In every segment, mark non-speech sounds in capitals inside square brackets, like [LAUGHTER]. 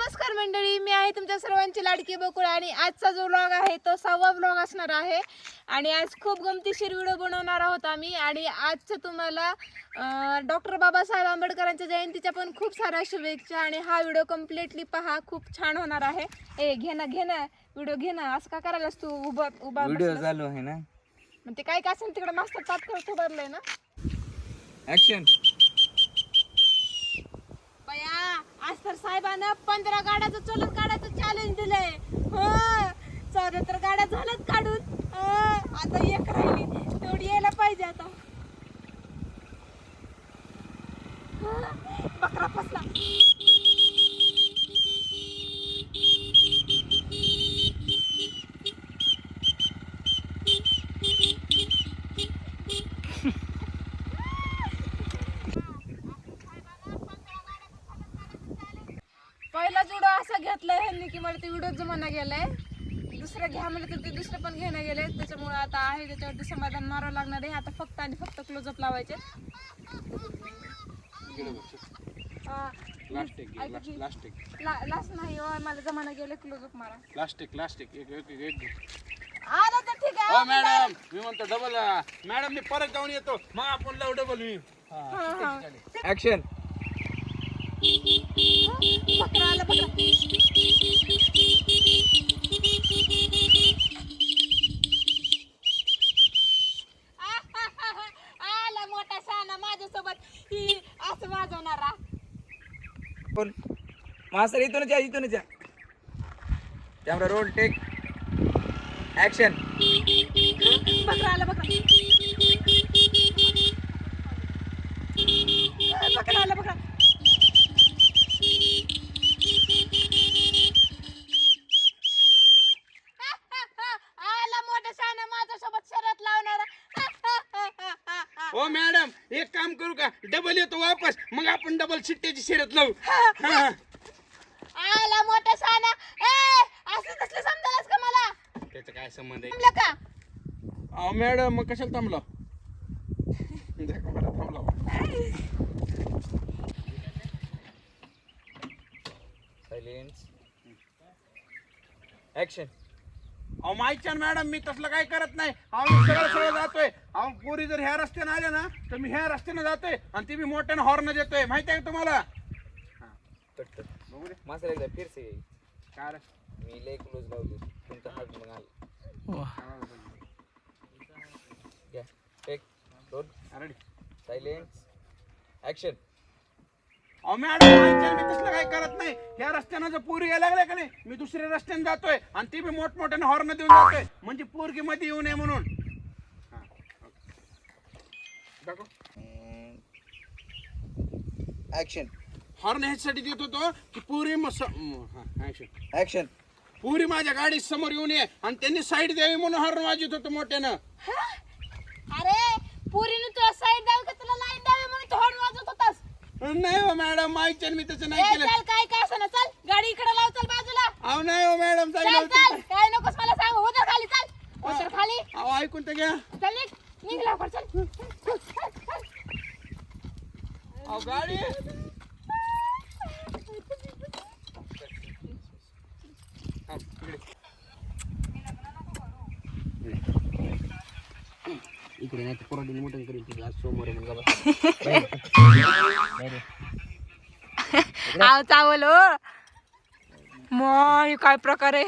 नमस्कार मंडळी मी आहे तुमच्या सर्वांची लाडकी बकुळ आणि आजचा जो व्लॉग आहे तो सहावा व्लॉग असणार आहे. आणि आज खूप गमतीशीर व्हिडिओ बनवणार आहोत आम्ही. आणि आजचं तुम्हाला डॉक्टर बाबासाहेब आंबेडकरांच्या जयंतीच्या पण खूप साऱ्या शुभेच्छा. आणि हा व्हिडिओ कम्प्लिटली पहा खूप छान होणार आहे. ए घे ना घे ना व्हिडिओ घे ना. असं का करायलास तू? उभा उभा व्हिडिओ बसलास? चालू आहे ना? मग ते काय काय असेल तिकडे? मास्तर करत उभारलंय ना? ऍक्शन बया आज तर साहेबानं पंधरा गाड्याचं चलत काढायचं चॅलेंज दिलंय. चौऱ्याहत्तर तर गाड्या झाल्यात काढून. आता एक राहिली तेवढी यायला पाहिजे आता हं. बकरा फसला जुडो असा घेतलाय ह्यांनी की मला ते व्हिडिओ जमाना गेलाय. दुसरं घ्या म्हणलं तर ते दुसरं पण घेणं गेले. त्याच्यामुळे आता आहे त्याच्यावरती समाधान मारावं लागणार आहे. आता फक्त आणि फक्त क्लोजअप लावायचे. हा. लास्ट नाही हो मला जमाना गेले क्लोजअप मारा. प्लास्टिक प्लास्टिक एक. एक एक एक आला तर ठीक आहे. हो मॅडम मी म्हणतो डबल मॅडम मी परत जाऊन येतो. मग आपण लावू डबल मी. हा, हा. ऍक्शन बकरा आला बकरा आला मोठा शाना माझ्यासोबत ही असं वाजवणारा बोल. मास्तर इथूनच या इथूनच या. कॅमेरा रोल टेक ऍक्शन बकरा आला बकरा मॅडम एक काम करू का? डबल येतो वापस मग आपण डबल शिट्ट्याची शर्यत लावू. हा. आला मोठा शाना ए असं कसलं समजायलास का मला? त्याचा काय संबंध आहे? का? अहो मॅडम मग कशाला थांबलो थांबलो सायलेन्स ऍक्शन अहो माहिती मॅडम मी तसलं काही करत नाही. अहो मी सरळ सरळ जातोय. अहो पुरी जर ह्या रस्त्याने आल्या ना तर मी ह्या रस्त्याने जातोय आणि ती मी मोठ्यानं हॉर्न देतोय. माहिती आहे का तुम्हाला? कट बघू दे. मास्तर एकदा फिरसे येईल काय रे? मी लय क्लोज लावली तुमचा हात मग आला. घ्या. टेक रोल अरे सायलेन्स ऍक्शन अहो मॅडम मी तसलं काही करत नाही. ह्या रस्त्यानं जर पोरी यायला लागल्या का नाही मी दुसऱ्या रस्त्याने जातोय आणि ती बी मोठमोठ्यानं हॉर्न देऊन जातोय. म्हणजे पोरगी मध्ये येऊ नये म्हणून. हा. दाखव. ऍक्शन हॉर्न ह्याच्यासाठी देत होतो की पुरी ऍक्शन ऍक्शन पुरी माझ्या गाडी समोर येऊन ये आणि त्यांनी साईड द्यावी म्हणून हॉर्न वाजवत होतो मोठ्यानं. अरे पुरीने तुला साईड द्यावी का तुला लाईन द्यावी म्हणून तू हॉर्न वाजवत होतास नाही हो माहिती मी तसं नाही ए, केलं. चल काय काय असं चल गाडी इकडे लाव चल बाजूला. अहो नाही हो मॅडम चल चल. काय नकोस मला सांग उतर खाली चल. उतर खाली. अहो ऐकून तर घ्या. चल निघ. निघ लवकर चल. अहो गाडी. हा, इकडे. इकडे नाही तर पोराडीने मोठं करेल तिकडे आज सोमवार आहे म्हणून आव चावल हो. मग काय प्रकार आहे?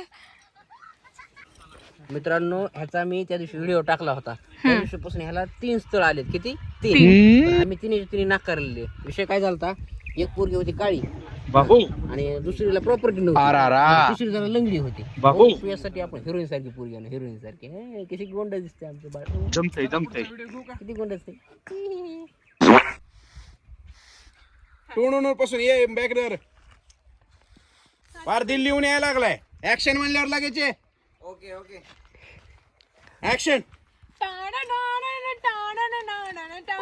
मित्रांनो ह्याचा मी त्या दिवशी व्हिडिओ टाकला होता. त्या दिवशीपासून ह्याला तीन स्थळ आलेत. किती? तीन. आम्ही तिने तिने नाकारलेले विषय काय झालता? एक पोरगी होती काळी. आणि दुसरीला प्रॉपर्टी नव्हती. तिसरी जरा लंगडी होती. यासाठी आपण हिरोईन सारखी पोरगी आणू. हिरोईन सारखी. हे, कशी गोंड दिसते आमचं बाळ. जमतय जमतय. किती गोंड असते टोणून पासून ये बॅकवर फार दिल्ली येऊन यायला लागलाय. ऍक्शन म्हणल्यावर लागायचे ओके ओके ऍक्शन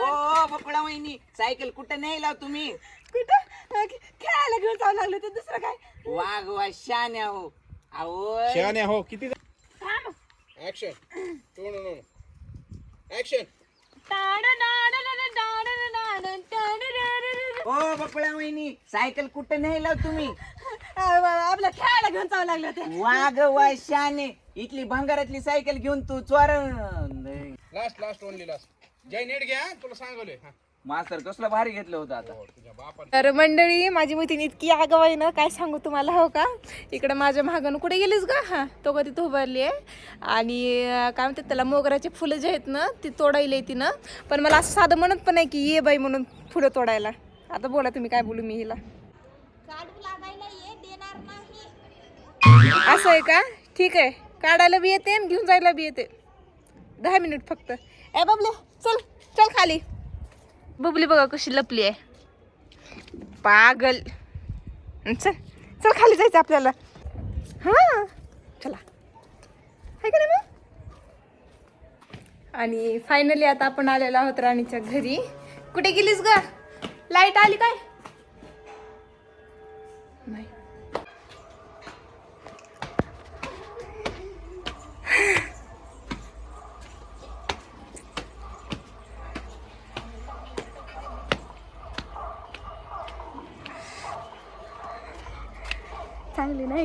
ओ पकडा वहिनी. सायकल कुठं नाही लाव तुम्ही? कुठं? खेळायला घेऊन जावं लागलं तर दुसरं काय? वाघ वा शान्या हो. अहो. शहाण्या हो. किती ऍक्शन टोणून ऍक्शन ओ बपळा वहिनी सायकल कुठं नाही लाव तुम्ही आपल्या खेळायला घेऊन जावं लागलं होते. वाघ वाय शाने इथली भंगारातली सायकल घेऊन तू चोर लास्ट लास्ट ओनली लास्ट जय नीट घ्या तुला सांगवले मास्तर कसलं भारी घेतलं होतं आता. तुझ्या बापा तर मंडळी माझी मैत्रीण इतकी आगाव आहे ना काय सांगू तुम्हाला हो का? इकडे माझ्या महागानं कुठे गेलीस का हा तो का तिथं उभारली आहे. आणि अं, काय म्हणतात त्याला मोगराचे फुलं जे आहेत ना ती तोडायला तिनं पण मला असं साधं म्हणत पण नाही की ये बाई म्हणून फुलं तोडायला. आता बोला तुम्ही काय बोलू मी हिला. असं आहे का? ठीक आहे. काढायला बी येते आणि घेऊन जायला बी येते. दहा मिनिट फक्त. ए बबले चल चल खाली. बबली बघा कशी लपली आहे. पागल. चल चल खाली जायचं आपल्याला. हा चला. हाय का नाही मग? आणि फायनली आता आपण आलेलो आहोत राणीच्या घरी. कुठे गेलीस ग? लाइट आली काय? नाही. चांगली नाही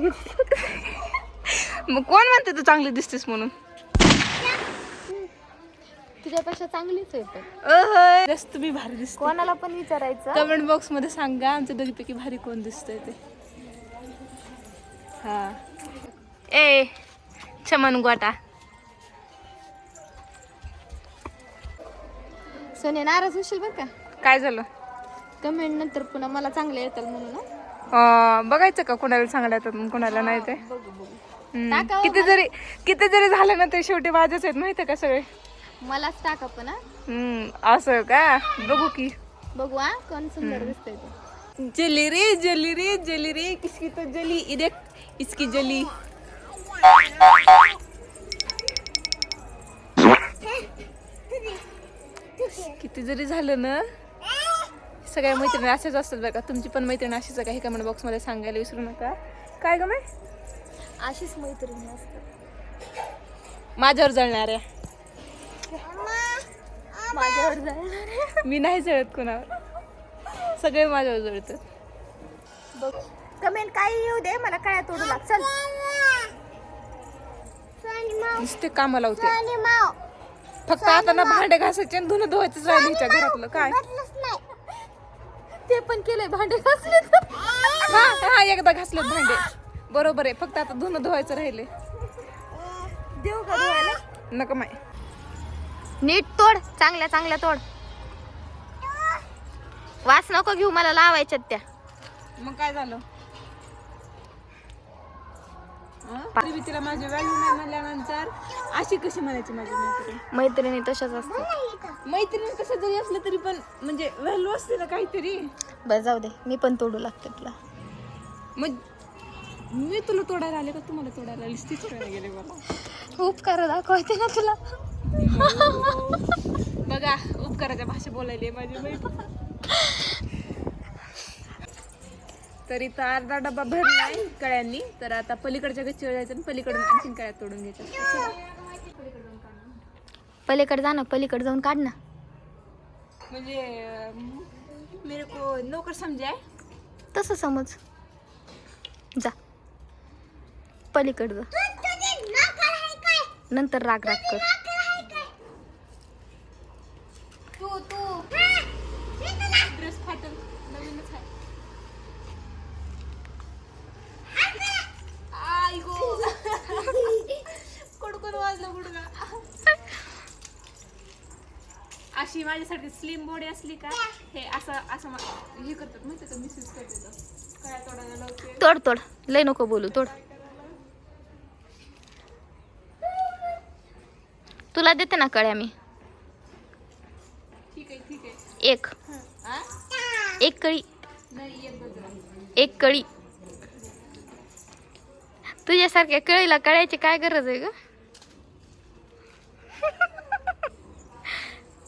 मग कोण म्हणते तू चांगली दिसतेस म्हणून? तुझ्यापेक्षा चांगलीच आहे जास्त तुम्ही भारी दिसते. कोणाला पण विचारायचं. कमेंट बॉक्समध्ये सांगा आमच्या दोघीपैकी भारी कोण दिसतंय ते. हा. ए चमन गोटा. सोने नाराज होशील बरं का? काय झालं? कमेंट नंतर पुन्हा मला चांगले येतात म्हणून हं? अं, बघायचं का कोणाला चांगलं येतात आणि कोणाला नाही ते? बघू बघू. हम्म. टाकावं किती जरी किती जरी झालं ना ते शेवटी माझेच आहेत माहिती का सगळे? मलाच टाका पण हा. हम्म, असं का? बघू की. बघू हा कोण सुंदर दिसतंय ते. जली रे जली रे जली रे किसकी तो जली. देख इसकी जली? किती जरी झालं ना सगळ्या मैत्रिणी अशाच असतात बरं का. तुमची पण मैत्रीण अशीच आहे का? हे कमेंट बॉक्समध्ये सांगायला विसरू नका. काय ग माय अशीच मैत्रिणी असतात. माझ्यावर जळणाऱ्या. माझ्यावर जाणार मी नाही जळत कोणावर. सगळे माझ्यावर जळतात. बघ. कमेंट काही येऊ दे मला कळ्या तोडू लाग. चल. नुसते कामाला होते. फक्त आता ना भांडे घासायचे आणि धुणं धुवायचंच राहिलं हिच्या घरातलं. काय? ते पण केलंय भांडे घासले. हा हा एकदा घासलेत भांडे. बरोबर आहे. फक्त आता धुणं धुवायचं राहिले. देऊ का धुवायला? नका माय. नीट तोड चांगल्या चांगल्या तोड. वास नको घेऊ मला लावायच्यात त्या. मग काय झालं? तरी तिला माझी व्हॅल्यू नाही म्हणल्यानंतर अशी कशी म्हणायची माझी मैत्रीण? मैत्रिणी तशाच असतात. मैत्रीण कसं जरी असलं तरी पण म्हणजे व्हॅल्यू असते ना काहीतरी. बरं जाऊ दे मी पण तोडू लागते तुला. मग मी तुला तोडायला आले का? तुम्हाला तोडायला आलीस ती तोडायला गेले मला उपकार दाखवते ना तुला. [LAUGHS] बघा उपकाराच्या भाषा बोलायली माझी तर इथं अर्धा डबा भरलाय कळ्यांनी. तर आता पलीकडच्या गच्चीवर जायचं आणि पलीकडून आणखीन कळ्या तोडून घ्यायच्या. पलीकडे जा ना पलीकडे जाऊन काढ ना. म्हणजे अं, मेरे को नोकर समजाय तसं समज. जा. पलीकडे जा. नंतर राग राग कर. अशी माझ्यासाठी स्लिम बॉडी असली का हे असं असं हे करतात माहिती का? मिसयूज करतात. काय तोडायला लावते. तोड तोड. लय नको बोलू तोड. तुला देते ना कळ्या मी. ठीक आहे ठीक आहे. एक. हा? एक कळी. नाही एक गजरा एक कळी. तुझ्यासारख्या कळीला कळ्याची काय गरज आहे ग?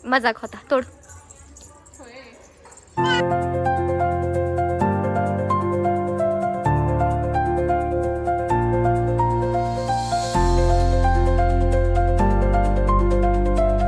मजाक होता तोड.